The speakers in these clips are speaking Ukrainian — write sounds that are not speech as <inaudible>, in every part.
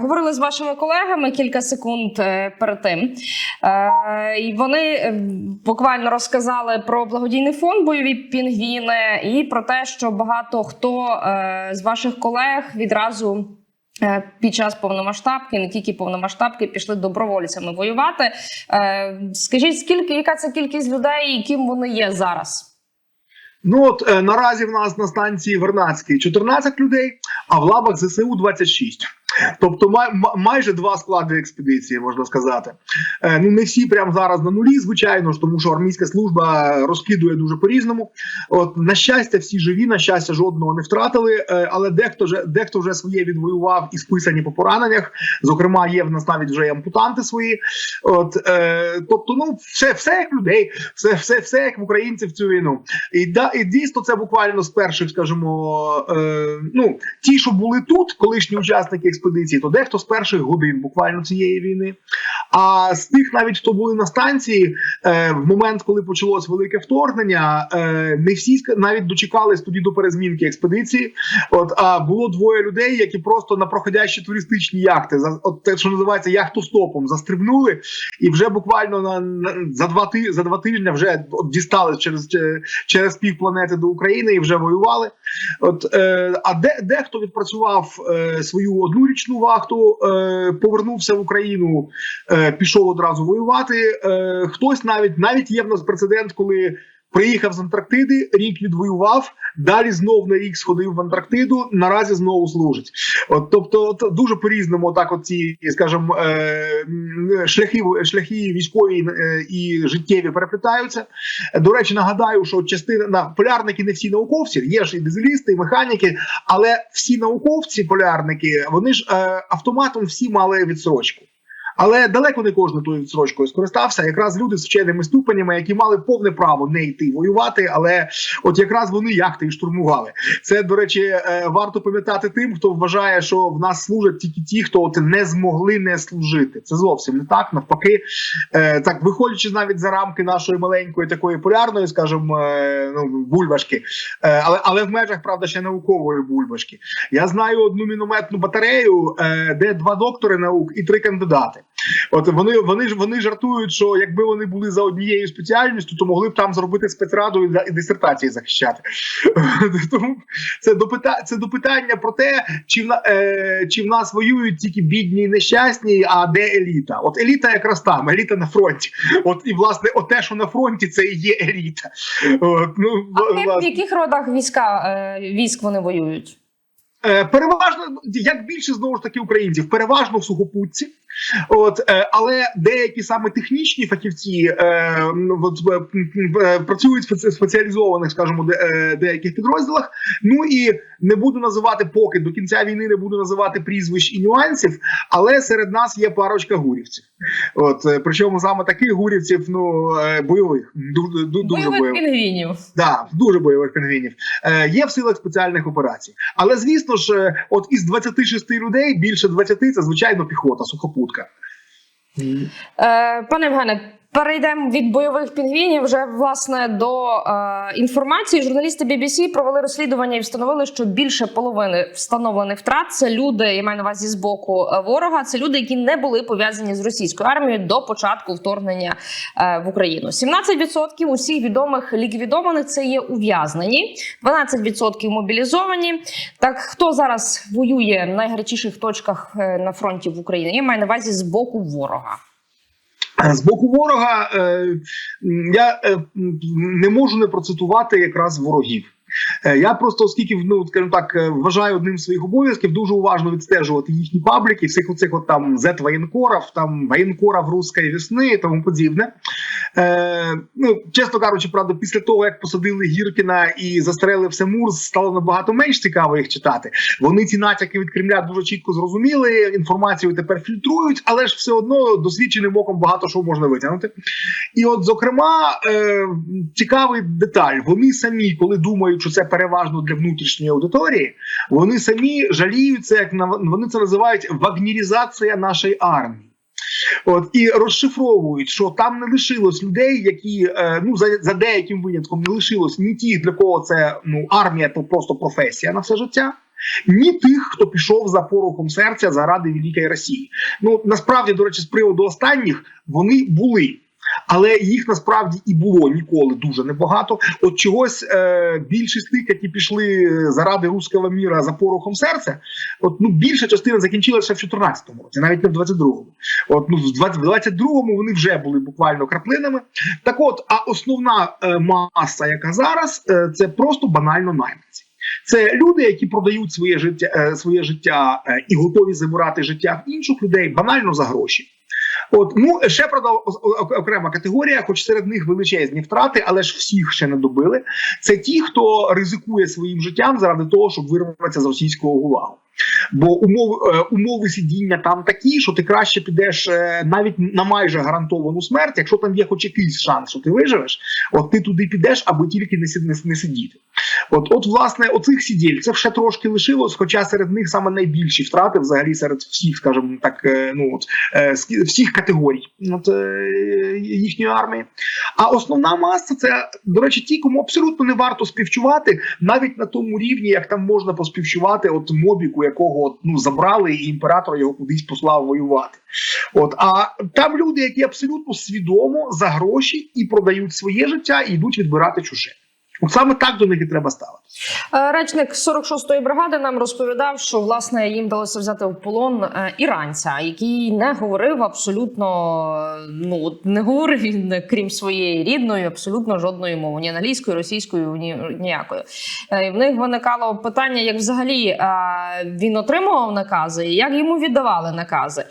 Говорили з вашими колегами кілька секунд е, перед тим. Е, І вони е, буквально розказали про благодійний фонд бойові пінгвіни і про те, що багато хто з ваших колег відразу. Під час повномасштабки, не тільки повномасштабки, пішли добровольцями воювати. Скажіть, скільки яка це кількість людей, і ким вони є зараз? Ну от наразі в нас на станції Вернадській 14 людей, а в лавах ЗСУ 26. Тобто май, ма- майже два склади експедиції, можна сказати. Е, ну не всі прямо зараз на нулі, звичайно ж, тому що армійська служба розкидує дуже по-різному. От на щастя, всі живі, на щастя, жодного не втратили. Е, але дехто вже дехто вже своє відвоював і списані по пораненнях. Зокрема, є в нас навіть вже і ампутанти свої. От е, тобто, ну все, все як людей, все, все, все як в українців цю війну. І да, і дійсно це буквально з перших, скажімо, е, ну ті, що були тут, колишні учасники експедиції, то дехто з перших годин буквально цієї війни. А з тих, навіть хто були на станції, е, в момент, коли почалось велике вторгнення, е, не всі навіть дочекались тоді до перезмінки експедиції. От а було двоє людей, які просто на проходящі туристичні яхти, за от те, що називається яхтостопом, застрибнули, і вже буквально на, на за два ти за два тижні вже от, дістались через через півпланети до України і вже воювали. От е, а де дехто відпрацював е, свою однорічну вахту, е, повернувся в Україну, е, пішов одразу воювати. Е, хтось навіть навіть є в нас прецедент, коли. Приїхав з Антарктиди, рік відвоював, далі знов на рік сходив в Антарктиду. Наразі знову служить. От, тобто, от, дуже по-різному, так от ці, скажімо, е, шляхи, шляхи військові е, і життєві переплітаються. До речі, нагадаю, що частина на полярники не всі науковці, є ж і дизелісти, і механіки, але всі науковці, полярники, вони ж е, автоматом всі мали відсрочку. Але далеко не кожен тою відсрочкою скористався. Якраз люди з вченими ступенями, які мали повне право не йти воювати, але от якраз вони яхти і штурмували. Це до речі, е, варто пам'ятати тим, хто вважає, що в нас служать тільки ті, хто от не змогли не служити. Це зовсім не так. Навпаки, е, так виходячи навіть за рамки нашої маленької такої полярної, скажімо, е, ну бульбашки, але але в межах правда ще наукової бульбашки. Я знаю одну мінометну батарею, де два доктори наук і три кандидати. От вони вони ж вони жартують, що якби вони були за однією спеціальністю, то могли б там зробити спецраду і, дисертації захищати. <laughs> Тому це до пита- це до питання про те, чи в е, чи в нас воюють тільки бідні і нещасні, а де еліта? От еліта якраз там, еліта на фронті. От і власне, от те, що на фронті, це і є еліта. От, ну, А в власне. яких родах війська е, військ вони воюють? Е, Переважно, як більше знову ж таки українців, переважно в сухопутці. От, е, але деякі саме технічні фахівці е, от, е, працюють в спеціалізованих, скажімо, де, деяких підрозділах. Ну і не буду називати поки до кінця війни, не буду називати прізвищ і нюансів, але серед нас є парочка гурівців. От, е, причому саме таких гурівців, ну е, бойових, дуже, дуже Бойових пінгвінів. Да, дуже бойових пінгвінів. Е, є в силах спеціальних операцій. Але звісно ж, е, от із 26 людей більше 20 це звичайно піхота, сухопутка. Е, пане Євгене, перейдемо від бойових пінгвінів вже власне до е, інформації. Журналісти BBC провели розслідування і встановили, що більше половини встановлених втрат це люди, я маю на увазі з боку е, ворога. Це люди, які не були пов'язані з російською армією до початку вторгнення е, в Україну. 17% усіх відомих ліквідованих це є ув'язнені, 12% мобілізовані. Так хто зараз воює в найгарячіших точках е, на фронті в Україні? Я маю на увазі з боку ворога. З боку ворога е, я е, не можу не процитувати якраз ворогів. Е, Я просто, оскільки ну, скажімо так, е, вважаю одним з своїх обов'язків дуже уважно відстежувати їхні пабліки, всіх оцих от там Z воєнкорів, там воєнкорів руської весни і тому подібне. Е, ну, чесно кажучи, правда, після того як посадили Гіркіна і застрелив Семур, стало набагато менш цікаво їх читати. Вони ці натяки від Кремля дуже чітко зрозуміли. Інформацію тепер фільтрують, але ж все одно досвідченим оком багато що можна витягнути. І от, зокрема, е, цікавий деталь: вони самі, коли думають, що це переважно для внутрішньої аудиторії, вони самі жаліються, як на вони це називають вагнірізація нашої армії. От і розшифровують, що там не лишилось людей, які е, ну за, за деяким винятком не лишилось ні ті, для кого це ну армія то просто професія на все життя. ні тих, хто пішов за порухом серця заради великої Росії. Ну насправді, до речі, з приводу останніх вони були. Але їх насправді і було ніколи дуже небагато. От чогось е, більшість тих, які пішли заради руського міра за порухом серця, от ну більша частина закінчилася в 14-му році, навіть не в 22-му. От ну в 20 22-му вони вже були буквально краплинами. Так, от, а основна е, маса, яка зараз, е, це просто банально найманці. Це люди, які продають своє життя, е, своє життя е, і готові забирати життя в інших людей банально за гроші. От ну ще правда окрема категорія, хоч серед них величезні втрати, але ж всіх ще не добили. Це ті, хто ризикує своїм життям заради того, щоб вирватися з російського гулагу. Бо умови, е, умови сидіння там такі, що ти краще підеш е, навіть на майже гарантовану смерть, якщо там є хоч якийсь шанс, що ти виживеш, от ти туди підеш, аби тільки не, сидіти. От, от, власне, оцих сидільців ще трошки лишилось, хоча серед них саме найбільші втрати, взагалі серед всіх, скажімо так, е, ну от всіх категорій от, їхньої армії. А основна маса це, до речі, ті, кому абсолютно не варто співчувати, навіть на тому рівні, як там можна поспівчувати, от мобіку, якого ну забрали, і імператор його кудись послав воювати. От а там люди, які абсолютно свідомо за гроші і продають своє життя, і йдуть відбирати чуже. От саме так до них і треба ставити. Е, Речник 46-ї бригади нам розповідав, що власне їм вдалося взяти в полон е, іранця, який не говорив абсолютно е, ну не говорив він, крім своєї рідної, абсолютно жодної мови, ні англійської, російської, ні ніякої. І в них виникало питання, як взагалі він отримував накази, і як йому віддавали накази.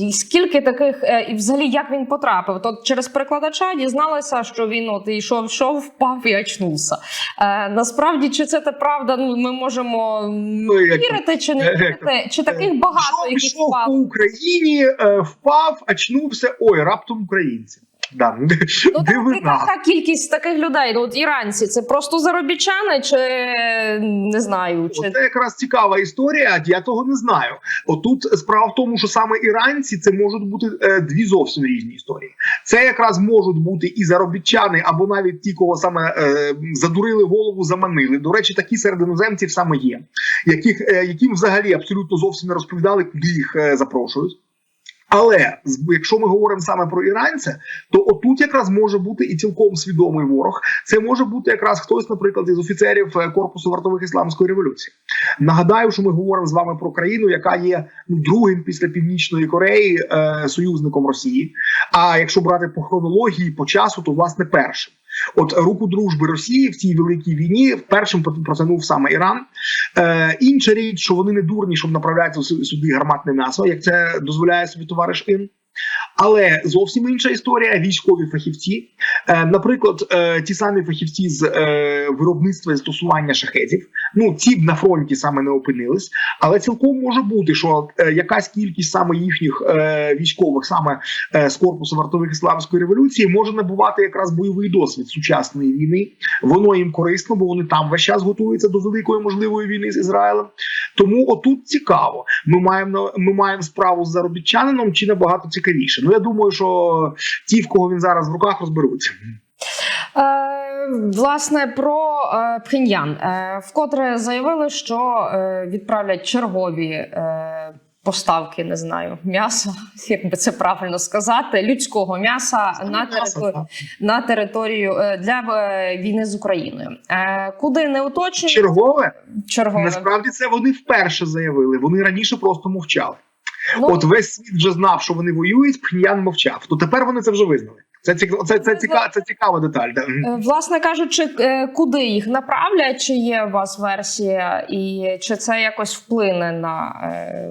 І Скільки таких, і взагалі як він потрапив? То через перекладача дізналася, що він от йшов, йшов, впав і очнувся. Е, насправді, чи це та правда? Ну ми можемо Ну, вірити чи не е, вірити, чи таких багато, які яких пішов по. Україні, е, впав, очнувся. Ой, раптом українці. Да. Ну Дивина. яка кількість таких людей? Ну, от іранці, це просто заробітчани, чи не знаю, чи Це якраз цікава історія. Я того не знаю. Отут справа в тому, що саме іранці це можуть бути е, дві зовсім різні історії. Це якраз можуть бути і заробітчани, або навіть ті, кого саме е, задурили голову, заманили. До речі, такі серед іноземців саме є, яких е, яким взагалі абсолютно зовсім не розповідали, куди їх е, запрошують. Але якщо ми говоримо саме про іранця, то отут якраз може бути і цілком свідомий ворог. Це може бути якраз хтось, наприклад, із офіцерів е, корпусу вартових ісламської революції. Нагадаю, що ми говоримо з вами про країну, яка є ну, другим після північної Кореї е, союзником Росії. А якщо брати по хронології, по часу, то власне першим. От руку дружби Росії в цій великій війні першим протягнув саме Іран. Е, інша річ, що вони не дурні, щоб направляти сю- сюди гарматне м'ясо, як це дозволяє собі товариш Ін. Але зовсім інша історія військові фахівці. Е, наприклад, е, ті самі фахівці з е, виробництва і застосування шахедів. Ну ці б на фронті саме не опинились, але цілком може бути, що якась кількість саме їхніх військових, саме з корпусу вартових ісламської революції, може набувати якраз бойовий досвід сучасної війни. Воно їм корисно, бо вони там весь час готуються до великої можливої війни з Ізраїлем. Тому отут цікаво. Ми маємо ми маємо справу з заробітчанином чи набагато цікавіше. Ну я думаю, що ті, в кого він зараз в руках, розберуться. Е, власне про е, Пхеньян. Е, вкотре заявили, що е, відправлять чергові. Е, Поставки не знаю м'яса, <laughs> як би це правильно сказати, людського м'яса на територію на територію е, для е, війни з Україною. Е, куди не уточнюють Чергове чергове. насправді це вони вперше заявили. Вони раніше просто мовчали. Ну, От весь світ вже знав, що вони воюють. Пхеньян мовчав. То тепер вони це вже визнали. Це цік- це, це, ціка, це цікава деталь. Да. Е, Власне кажучи, е, куди їх направлять? Чи є у вас версія, і чи це якось вплине на е,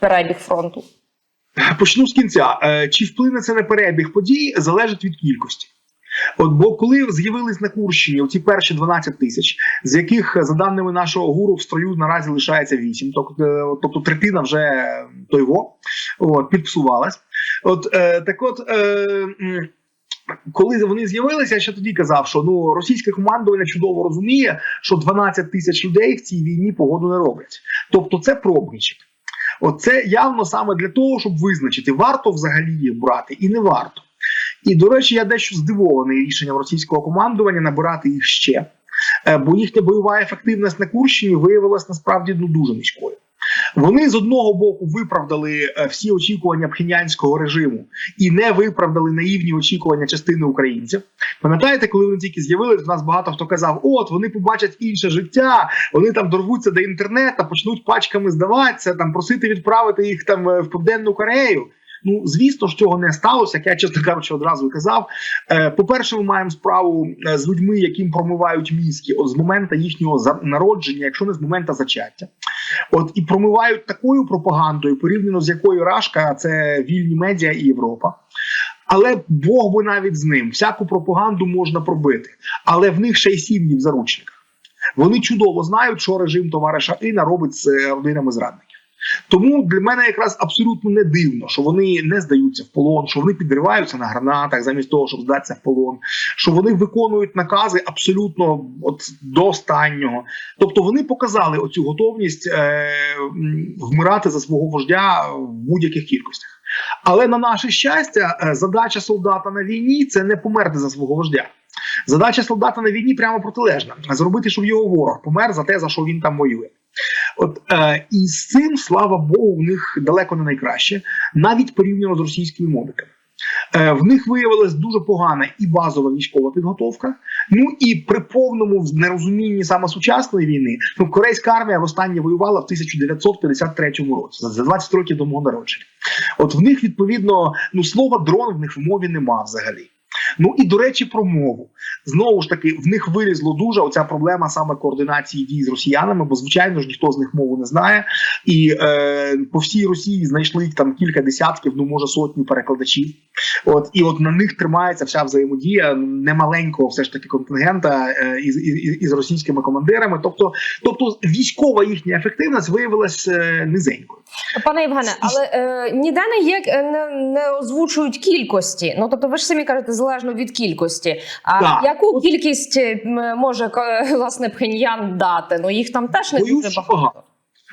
перебіг фронту? Почну з кінця. Е, Чи вплине це на перебіг подій, залежить від кількості. От бо коли з'явились на Курщині ці перші 12 тисяч, з яких за даними нашого гуру в строю наразі лишається 8, тобто, е, тобто третина вже тойво от, підпсувалась. От е, так, от. Е, коли вони з'явилися, я ще тоді казав, що ну російське командування чудово розуміє, що 12 тисяч людей в цій війні погоду не роблять. Тобто, це пробничок. Оце явно саме для того, щоб визначити, варто взагалі їх брати і не варто. І до речі, я дещо здивований рішенням російського командування набирати їх ще. Е, бо їхня бойова ефективність на Курщині виявилась насправді ну, дуже низькою. Вони з одного боку виправдали е, всі очікування пхенянського режиму і не виправдали наївні очікування частини українців. Пам'ятаєте, коли вони тільки з'явилися, у нас багато хто казав: от вони побачать інше життя, вони там дорвуться до інтернету, почнуть пачками здаватися, там просити відправити їх там е, в Південну Корею. Ну, звісно, ж цього не сталося. Як я чесно кажучи, одразу казав. Е, По-перше, ми маємо справу е, з людьми, яким промивають мізки от з моменту їхнього народження, якщо не з моменту зачаття. От і промивають такою пропагандою, порівняно з якою Рашка це вільні медіа і Європа. Але Бог би навіть з ним всяку пропаганду можна пробити, але в них ще й сім'ї в заручниках. Вони чудово знають, що режим товариша Іна робить з е, родинами зрадників. Тому для мене якраз абсолютно не дивно, що вони не здаються в полон, що вони підриваються на гранатах замість того, щоб здатися в полон, що вони виконують накази абсолютно от до останнього. Тобто вони показали оцю готовність е, вмирати за свого вождя в будь-яких кількостях. Але на наше щастя, е, задача солдата на війні це не померти за свого вождя. Задача солдата на війні прямо протилежна: зробити, щоб його ворог помер за те, за що він там воює. От е, і з цим, слава Богу, в них далеко не найкраще, навіть порівняно з російськими модиками. Е, в них виявилась дуже погана і базова військова підготовка. Ну і при повному нерозумінні саме сучасної війни, ну корейська армія востаннє воювала в 1953 році, за 20 років до мого народження. От в них відповідно ну слова дрон в них в мові нема взагалі. Ну і до речі, про мову знову ж таки в них вилізло дуже оця проблема саме координації дій з росіянами, бо звичайно ж ніхто з них мову не знає, і е, по всій Росії знайшли їх там кілька десятків, ну може сотню перекладачів. От і от на них тримається вся взаємодія немаленького, все ж таки контингента е, із, із, із російськими командирами. Тобто, тобто військова їхня ефективність виявилась е, низенькою. Пане Євгене, але е, ніде не є е, не, не озвучують кількості. Ну тобто, ви ж самі кажете, залежно від кількості. А Так. яку кількість е, може <laughs> власне Пхеньян дати? Ну їх там теж не дуже що багато. багато.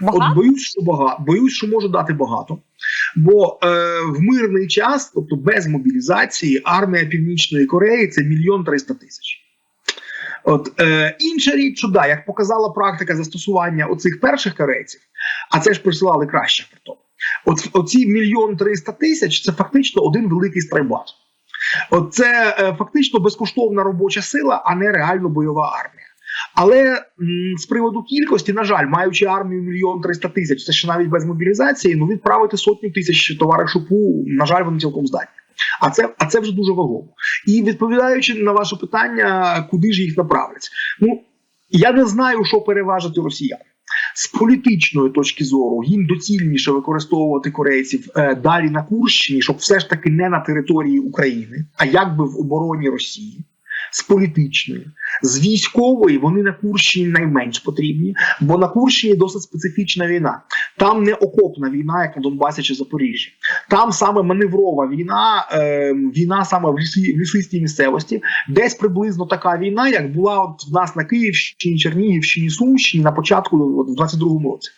Багато? От боюсь, що багато, боюсь, що може дати багато. Бо е, в мирний час, тобто без мобілізації, армія Північної Кореї це мільйон триста тисяч. От е, інша річ, що да, як показала практика застосування оцих перших корейців, а це ж присилали краще при тому. От оці мільйон триста тисяч це фактично один великий страйбат. Це е, фактично безкоштовна робоча сила, а не реально бойова армія. Але з приводу кількості, на жаль, маючи армію мільйон триста тисяч, це ще навіть без мобілізації, ну відправити сотню тисяч товаришу ПУ, на жаль, вони цілком здатні. А це, а це вже дуже вагомо. І відповідаючи на ваше питання, куди ж їх направлять? Ну я не знаю, що переважить у росіян. З політичної точки зору їм доцільніше використовувати корейців е, далі на Курщині, щоб все ж таки не на території України, а якби в обороні Росії. З політичної, з військової вони на Курщині найменш потрібні, бо на Курщині досить специфічна війна. Там не окопна війна, як на Донбасі чи Запоріжжі. Там саме маневрова війна, е, війна саме в лісі в лісистій місцевості, десь приблизно така війна, як була от в нас на Київщині, Чернігівщині, Сумщині на початку, в 22-му році.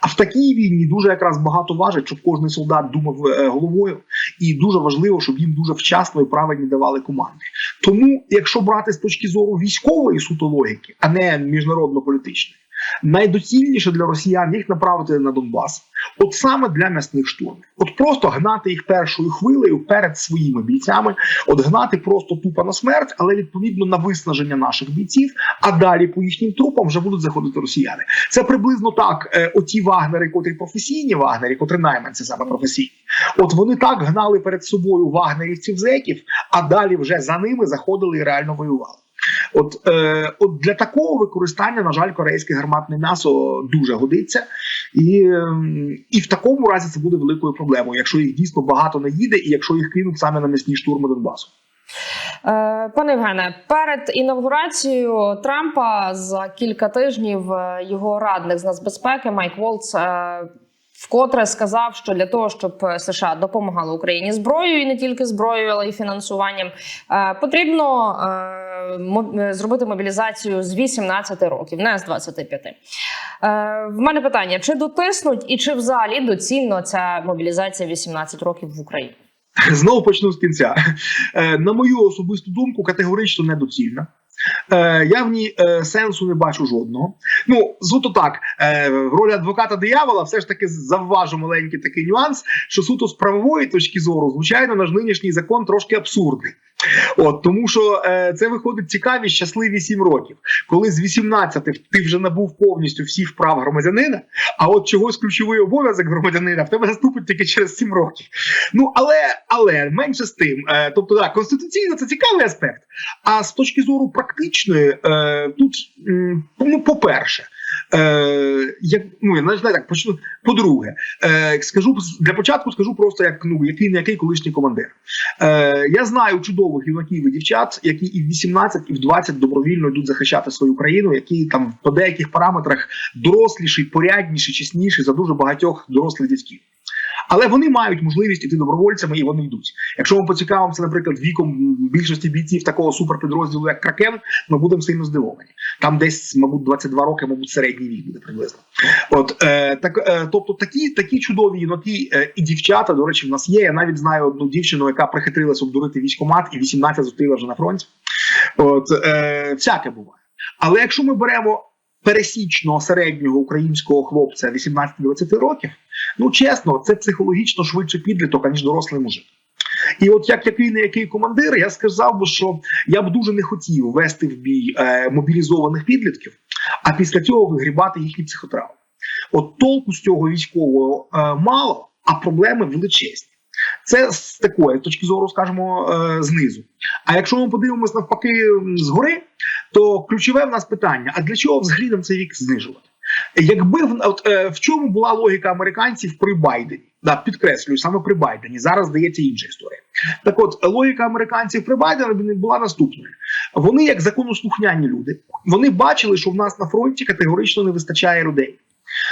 А в такій війні дуже якраз багато важить, щоб кожен солдат думав е, головою, і дуже важливо, щоб їм дуже вчасно і правильно давали команди. Тому, якщо брати з точки зору військової суто логіки, а не міжнародно-політичної, найдоцільніше для росіян їх направити на Донбас, от саме для м'ясних штурмів, от просто гнати їх першою хвилею перед своїми бійцями, от гнати просто тупо на смерть, але відповідно на виснаження наших бійців. А далі по їхнім трупам вже будуть заходити росіяни. Це приблизно так. Е, оті вагнери, котрі професійні вагнери, котрі найманці саме професійні. От вони так гнали перед собою вагнерівців зеків, а далі вже за ними заходили і реально воювали. От, е, от для такого використання, на жаль, корейське гарматне м'ясо дуже годиться, і, ем, і в такому разі це буде великою проблемою, якщо їх дійсно багато не їде, і якщо їх кинуть саме на м'ясні штурми Донбасу. Е, Пане Євгене, перед інавгурацією Трампа за кілька тижнів е, його радник з нацбезпеки Майк Волц е, вкотре сказав, що для того, щоб США допомагали Україні зброєю, і не тільки зброєю, але й фінансуванням, е, потрібно е, е, зробити мобілізацію з 18 років, не з 25. Е, В мене питання: чи дотиснуть і чи взагалі доцільно ця мобілізація 18 років в Україні? <laughs> Знову почну з кінця. Е, На мою особисту думку, категорично недоцільна. Е, я в ній е, сенсу не бачу жодного. Ну, суто так, е, в ролі адвоката диявола все ж таки завважу маленький такий нюанс, що суто з правової точки зору, звичайно, наш нинішній закон трошки абсурдний. От тому, що е, це виходить цікаві щасливі сім років, коли з 18 ти вже набув повністю всіх прав громадянина, а от чогось ключовий обов'язок громадянина в тебе наступить тільки через сім років. Ну але але менше з тим, е, тобто так, конституційно це цікавий аспект. А з точки зору практичної, е, тут ну, по-перше, е, як ну я знаю, так почну. По-друге, е, скажу для початку, скажу просто як ну який не який колишній командир. Е, я знаю чудових юнаків і дівчат, які і в 18, і в 20 добровільно йдуть захищати свою країну, які там по деяких параметрах доросліші, порядніші, чесніші за дуже багатьох дорослих дядьків. Але вони мають можливість іти добровольцями і вони йдуть. Якщо ми поцікавимося, наприклад, віком більшості бійців такого суперпідрозділу, як Кракен, ми будемо сильно здивовані. Там десь, мабуть, 22 роки, мабуть, середній вік буде приблизно. От е, так, е, тобто такі, такі чудові юнаки е, і дівчата, до речі, в нас є. Я навіть знаю одну дівчину, яка прихитрилась обдурити військомат, і 18 зустріла вже на фронті. От е, всяке буває. Але якщо ми беремо пересічного середнього українського хлопця 18-20 років, ну чесно, це психологічно швидше підліток, аніж дорослий мужик. І от як який не який командир, я сказав би, що я б дуже не хотів вести в бій е, мобілізованих підлітків, а після цього вигрібати їхні психотравми. От толку з цього військового е, мало, а проблеми величезні. Це з такої точки зору, скажімо, е, знизу. А якщо ми подивимось навпаки згори, то ключове в нас питання: а для чого взагалі нам цей вік знижувати? Якби от, е, в чому була логіка американців при Байдені? Да, підкреслюю, саме при Байдені. Зараз здається інша історія. Так от, логіка американців при Байдені була наступною: вони, як законослухняні люди, вони бачили, що в нас на фронті категорично не вистачає людей.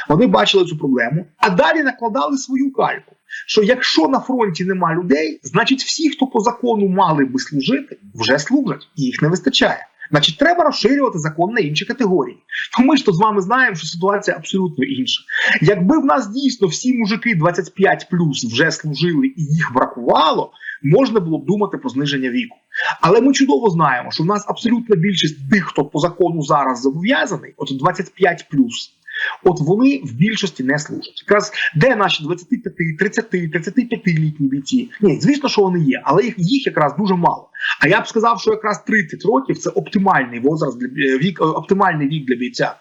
Вони бачили цю проблему, а далі накладали свою кальку. Що якщо на фронті нема людей, значить всі, хто по закону мали би служити, вже служать, і їх не вистачає. Значить, треба розширювати закон на інші категорії. То ми ж то з вами знаємо, що ситуація абсолютно інша. Якби в нас дійсно всі мужики 25 вже служили і їх бракувало, можна було б думати про зниження віку. Але ми чудово знаємо, що в нас абсолютна більшість тих, хто по закону зараз зобов'язаний, от 25 От вони в більшості не служать. Якраз де наші 25, 30, 35-літні бійці? Ні, звісно, що вони є, але їх, їх якраз дуже мало. А я б сказав, що якраз 30 років це оптимальний возраст для е, вік, е, оптимальний вік для бійця,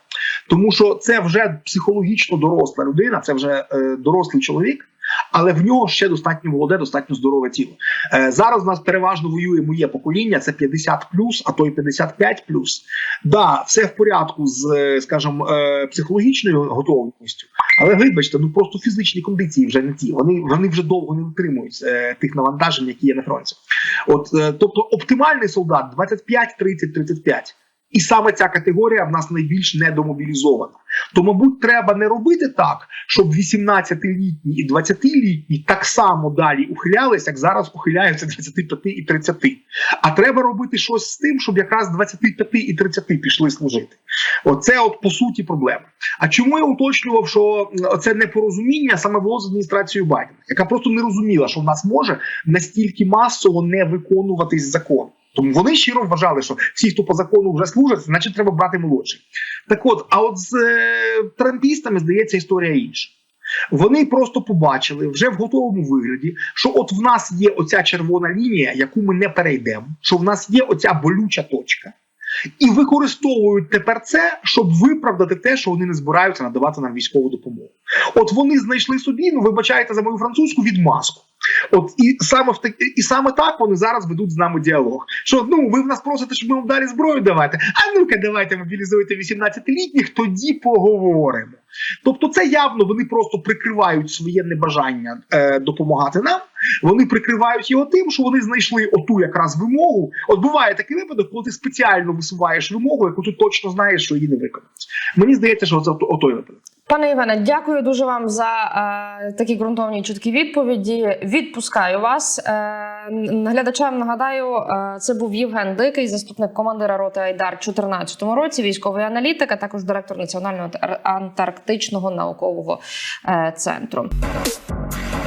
тому що це вже психологічно доросла людина, це вже е, дорослий чоловік. Але в нього ще достатньо молоде, достатньо здорове тіло. Е, зараз у нас переважно воює моє покоління, це 50 а то й 55 Да, все в порядку з, е, скажімо, е, психологічною готовністю, але вибачте, ну просто фізичні кондиції вже не ті. Вони вони вже довго не витримують тих навантажень, які є на фронті. От, тобто, оптимальний солдат 25, 30, 35. І саме ця категорія в нас найбільш недомобілізована. То, мабуть, треба не робити так, щоб 18-літні і 20-літні так само далі ухилялись, як зараз ухиляються 25 і 30. А треба робити щось з тим, щоб якраз 25 і 30 пішли служити. Оце, от по суті, проблема. А чому я уточнював, що це непорозуміння саме було з адміністрацією Байдена, яка просто не розуміла, що в нас може настільки масово не виконуватись закон. Тому вони щиро вважали, що всі, хто по закону вже служать, значить треба брати молодших. Так от, а от з е, трампістами здається історія інша. Вони просто побачили вже в готовому вигляді, що от в нас є оця червона лінія, яку ми не перейдемо, що в нас є оця болюча точка, і використовують тепер це, щоб виправдати те, що вони не збираються надавати нам військову допомогу. От вони знайшли собі, ну вибачайте за мою французьку відмазку. От і саме в так, і саме так вони зараз ведуть з нами діалог. Що ну ви в нас просите, щоб ми вам далі зброю давати? А ну-ка, давайте мобілізуйте 18-літніх, тоді поговоримо. Тобто, це явно вони просто прикривають своє небажання е, допомагати нам. Вони прикривають його тим, що вони знайшли оту якраз вимогу. От буває такий випадок, коли ти спеціально висуваєш вимогу, яку ти точно знаєш, що її не виконають. Мені здається, що це отой випадок. Пане Іване, дякую дуже вам за е, такі ґрунтовні чіткі відповіді. Відпускаю вас. Е, глядачам нагадаю, е, це був Євген Дикий, заступник командира роти Айдар у 2014 році, військовий аналітик, а також директор Національного антарктичного наукового е, центру.